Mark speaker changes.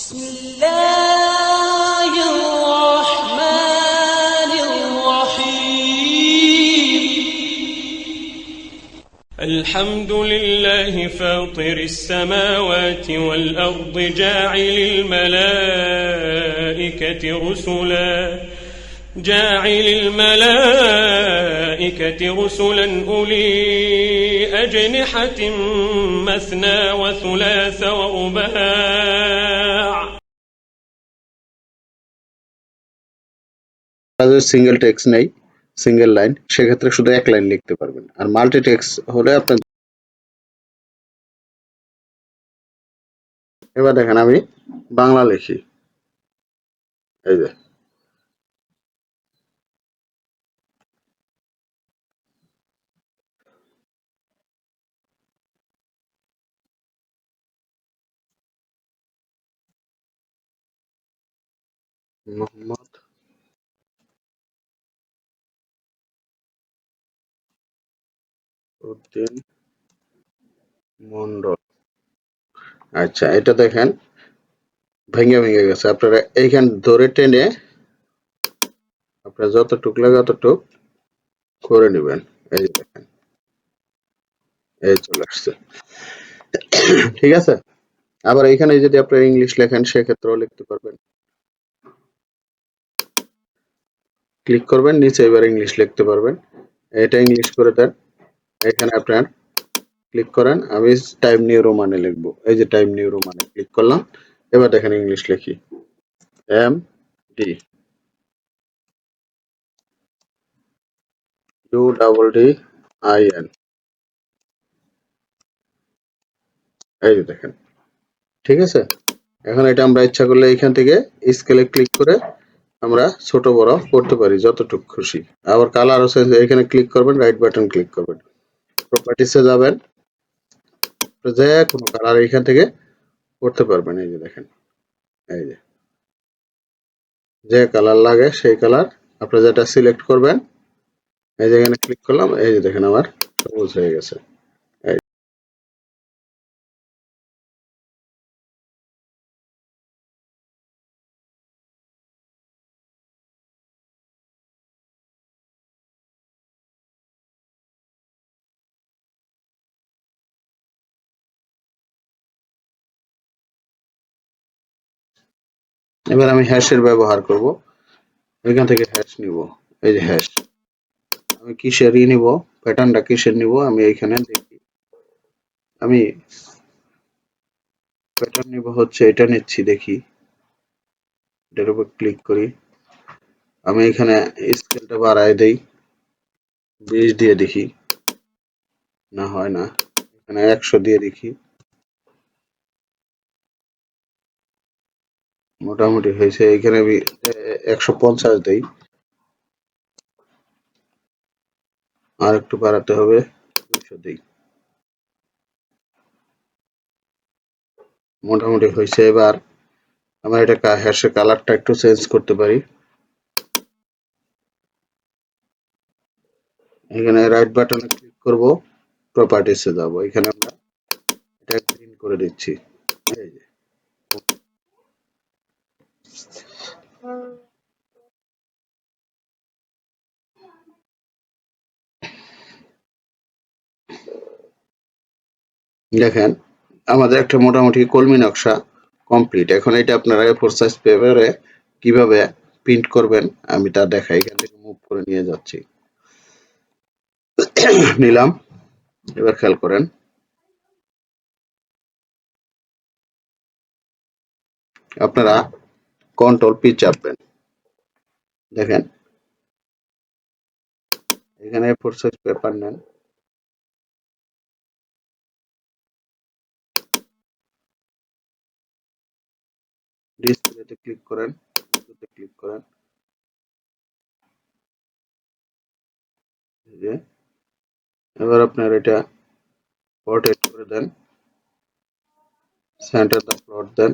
Speaker 1: بسم الله الرحمن الرحيم.
Speaker 2: الحمد لله فاطر السماوات والأرض جاعل الملائكة رسلا. جاعل الملائكة رسلا أولي أجنحة مثنى وثلاث ورباع
Speaker 3: single text নেই single line সেক্ষেত্রে শুধু এক লাইন লিখতে পারবেন। আর মাল্টি টেক্সট হলে আপনার এবার দেখেন আমি বাংলা লিখি। এই যে। মোহাম্মদ উদ্দিন মন্ডল আচ্ছা এটা দেখেন, ভেঙে ভেঙে গেছে। আপনারা এইখান ধরে টেনে আপনারা যতটুক লাগে ততটুক করে নেবেন। এই দেখেন, এই চলে আসছে। ঠিক আছে? আবার এখানে যদি আপনারা ইংলিশ লেখেন, সেক্ষেত্রেও লিখতে পারবেন। ক্লিক করবেন, নিচে এবার ইংলিশ লিখতে পারবেন। এটা ইংলিশ করে দেন। এখানে আপনার ক্লিক করেন, আমি টাইম নিউ রোমানে লিখব। এই যে টাইম নিউ রোমানে ক্লিক করলাম, এবার দেখেন ইংলিশ লিখি। M D U double D I N এই যে দেখেন, ঠিক আছে? এখন এটা আমরা ইচ্ছা করলে এখান থেকে স্কেলে ক্লিক করে আমরা ছোট বড় করতে পারি, যতটুকু খুশি। আবার কালার আছে এখানে ক্লিক করবেন রাইট বাটন ক্লিক করবেন। প্রপার্টিসে যাবেন, যে কোনো কালার এইখান থেকে করতে পারবেন, এই যে দেখেন, এই যে। যে কালার লাগে সেই কালার আপনি যেটা সিলেক্ট করবেন, এই যে এখানে ক্লিক করলাম, এই যে দেখেন আমার সবুজ হয়ে গেছে। এবার আমি হ্যাশের ব্যবহার করব। এখান থেকে হ্যাশ নিব। এই যে হ্যাশ। আমি কিসের ই নিব? প্যাটার্নটা কিসের নিব? আমি এইখানে দেখি। আমি প্যাটার্ন নিব হচ্ছে এটা নিচ্ছি, দেখি। এটার উপর ক্লিক করি। আমি এখানে স্কেলটা বাড়ায় দেই। বিশ দিয়ে দেখি। না হয় না। এখানে একশো দিয়ে দেখি। মোটামুটি হয়েছে, এখানে আমি একশো পঞ্চাশ দেই। আর একটু বাড়াতে হবে দুশো দিই। মোটামুটি হয়েছে এবার, আমরা এটা হ্যাশের কালারটা একটু চেঞ্জ করতে পারি। এখানে রাইট বাটনে ক্লিক করব প্রপার্টিসে যাব। এখানে আমরা এটা গ্রিন করে দিচ্ছি এই যে দেখেন, আমাদের একটা মোটামুটি কলমি নকশা কমপ্লিট এখন এটা আপনারা ফোর সাইজ পেপারে কীভাবে প্রিন্ট করবেন, আমি তা দেখাই। এখান থেকে মুভ করে নিয়ে যাচ্ছি। নিলাম। এবার খেয়াল করেন। আপনারা কন্ট্রোল পি চাপবেন। দেখেন, এখানে ফোর সাইজ পেপার নেন। ডিসপ্লেতে ক্লিক করেন এটাতে ক্লিক করেন। এবার আপনার এটা পোর্ট্রেট করে দেন সেন্টার দা প্লট দেন।